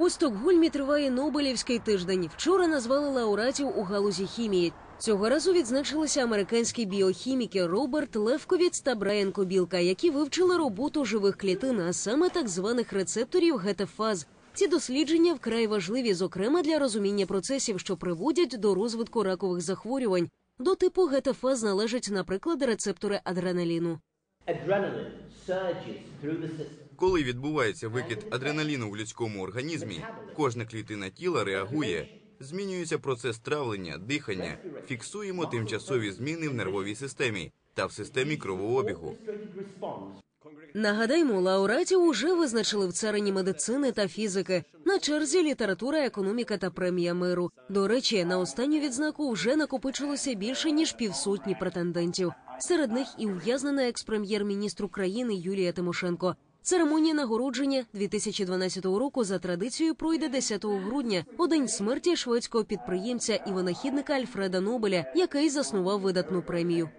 У Стокгольмі триває Нобелівський тиждень. Вчора назвали лауреатів у галузі хімії. Цього разу відзначилися американські біохіміки Роберт Левковіц та Брайан Кобілка, які вивчили роботу живих клітин, а саме так званих рецепторів гетефаз. Ці дослідження вкрай важливі, зокрема для розуміння процесів, що приводять до розвитку ракових захворювань. До типу гетефаз належать, наприклад, рецептори адреналіну. adrenaline surges through the system. Коли відбувається викид адреналіну в людському організмі, кожна клітина тіла реагує. Змінюється процес травлення, дихання, фіксуємо тимчасові зміни в нервовій системі та в системі кровообігу. Нагадаємо, лауреатів уже визначили в царині медицини та фізики. На черзі література, економіка та премія миру. До речі, на останню відзнаку вже накопичилося більше ніж півсотні претендентів. Серед них і ув'язнена екс-прем'єр-міністр України Юлія Тимошенко. Церемонія нагородження 2012 року за традицією пройде 10 грудня, у день смерті шведського підприємця і винахідника Альфреда Нобеля, який заснував видатну премію.